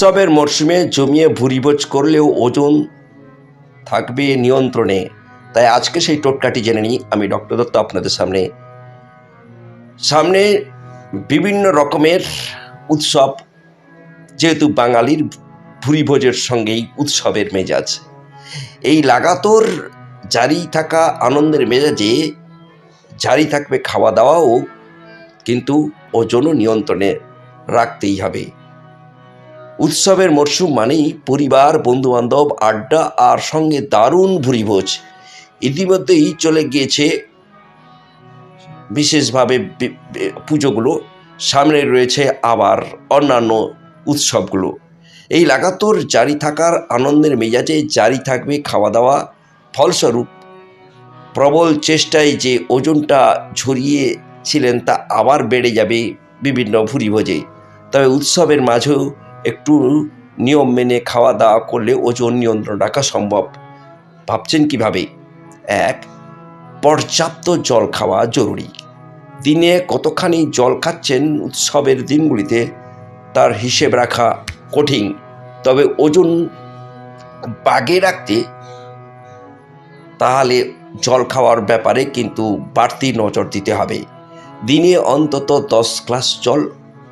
উৎসবের মরশুমে জমিয়ে ভুরিভোজ করলেও ওজন থাকবে নিয়ন্ত্রণে। তাই আজকে সেই টোটকাটি জেনে নিই আমি ডক্টর দত্ত আপনাদের সামনে। সামনে বিভিন্ন রকমের উৎসব, যেহেতু বাঙালির ভুরিভোজের সঙ্গেই উৎসবের মেজাজ। এই লাগাতর জারি থাকা আনন্দের মেজাজে জারি থাকবে খাওয়া দাওয়াও কিন্তু ওজনও নিয়ন্ত্রণে রাখতেই হবে। উৎসবের মরশুম মানেই পরিবার, বন্ধুবান্ধব, আড্ডা আর সঙ্গে দারুণ ভুরিভোজ। ইতিমধ্যেই চলে গিয়েছে বিশেষভাবে পুজোগুলো। সামনে রয়েছে আবার অন্যান্য উৎসবগুলো। এই লাগাতর জারি থাকার আনন্দের মেজাজে জারি থাকবে খাওয়া দাওয়া ফলস্বরূপ প্রবল চেষ্টায় যে ওজনটা ঝরিয়েছিলেন তা আবার বেড়ে যাবে বিভিন্ন ভুরিভোজে। তবে উৎসবের মাঝেও একটু নিয়ম মেনে খাওয়া দাওয়া করলে ওজন নিয়ন্ত্রণ রাখা সম্ভব। ভাবছেন কীভাবে? এক, পর্যাপ্ত জল খাওয়া জরুরি। দিনে কতখানি জল খাচ্ছেন উৎসবের দিনগুলিতে তার হিসেব রাখা কঠিন। তবে ওজন বাগে রাখতে তাহলে জল খাওয়ার ব্যাপারে কিন্তু বাড়তি নজর দিতে হবে। দিনে অন্তত দশ গ্লাস জল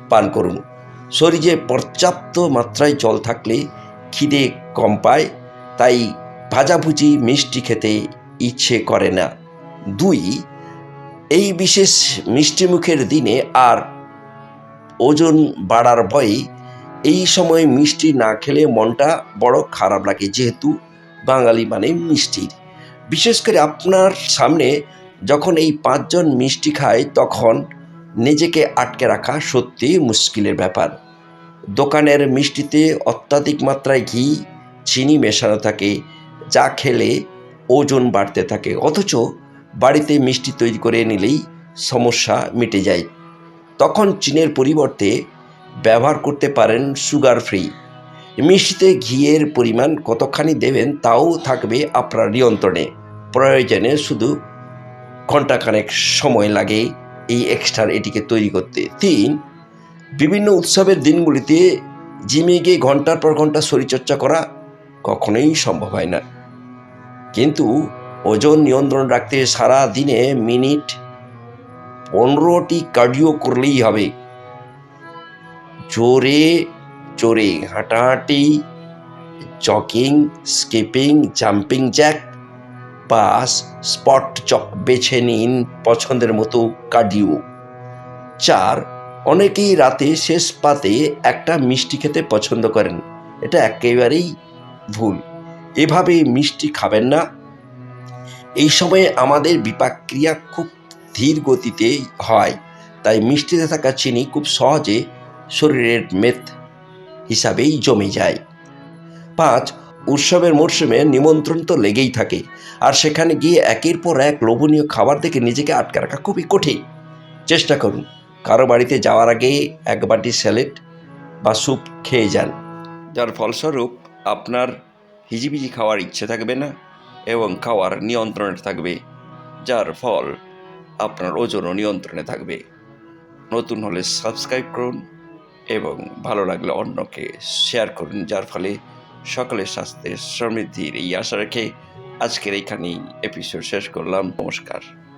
পান করুন। শরীরে পর্যাপ্ত মাত্রায় জল থাকলে খিদে কম পায়, তাই ভাজাভুজি মিষ্টি খেতে ইচ্ছে করে না। দুই, এই বিশেষ মিষ্টি মুখের দিনে আর ওজন বাড়ার ভয়ে এই সময় মিষ্টি না খেলে মনটা বড় খারাপ লাগে, যেহেতু বাঙালি মানে মিষ্টির। বিশেষ করে আপনার সামনে যখন এই পাঁচজন মিষ্টি খায়, তখন নিজেকে আটকে রাখা সত্যি মুশকিলের ব্যাপার। দোকানের মিষ্টিতে অত্যাধিক মাত্রায় ঘি, চিনি মেশানো থাকে যা খেলে ওজন বাড়তে থাকে, অথচ বাড়িতে মিষ্টি তৈরি করে নিলেই সমস্যা মিটে যায়। তখন চিনের পরিবর্তে ব্যবহার করতে পারেন সুগার ফ্রি। মিষ্টিতে ঘিয়ের পরিমাণ কতখানি দেবেন তাও থাকবে আপনার নিয়ন্ত্রণে। প্রয়োজনে শুধু ঘন্টাখানেক সময় লাগে। এই এক্সট্রা এটিকে তৈরি করতে। তিন, বিভিন্ন উৎসবের দিনগুলিতে জিমে গিয়ে ঘণ্টার পর ঘণ্টা শরীরচর্চা করা কখনোই সম্ভব হয় না। কিন্তু ওজন নিয়ন্ত্রণ রাখতে সারা দিনে মিনিট পনেরোটি কার্ডিও করলেই হবে। জোরে জোরে হাঁটাহাঁটি, জগিং, স্কিপিং, জাম্পিং জ্যাক বা স্পট চক বেছে নিন পছন্দের মতো কার্ডিও। চার, অনেকেই রাতে শেষ পাতে একটা মিষ্টি খেতে পছন্দ করেন। এটা একেবারেই ভুল। এভাবে মিষ্টি খাবেন না। এই সময়ে আমাদের বিপাক ক্রিয়া খুব ধীর গতিতে হয়, তাই মিষ্টিতে থাকা চিনি খুব সহজে শরীরের মেদ হিসাবেই জমে যায়। পাঁচ উৎসবের মরশুমে নিমন্ত্রণ তো লেগেই থাকে। আর সেখানে গিয়ে একের পর এক লোভনীয় খাবার দেখে নিজেকে আটকে রাখা খুবই কঠিন। চেষ্টা করুন। কারও বাড়িতে যাওয়ার আগে এক বাটি স্যালেড বা স্যুপ খেয়ে যান। যার ফলস্বরূপ আপনার হিজিবিজি খাওয়ার ইচ্ছে থাকবে না এবং খাওয়ার নিয়ন্ত্রণে থাকবে। যার ফল আপনার ওজনও নিয়ন্ত্রণে থাকবে। নতুন হলে সাবস্ক্রাইব করুন এবং ভালো লাগলে অন্যকে শেয়ার করুন, যার ফলে সকলের স্বাস্থ্যের সমৃদ্ধির এই আশা রেখে আজকের এইখানেই এপিসোড শেষ করলাম। নমস্কার।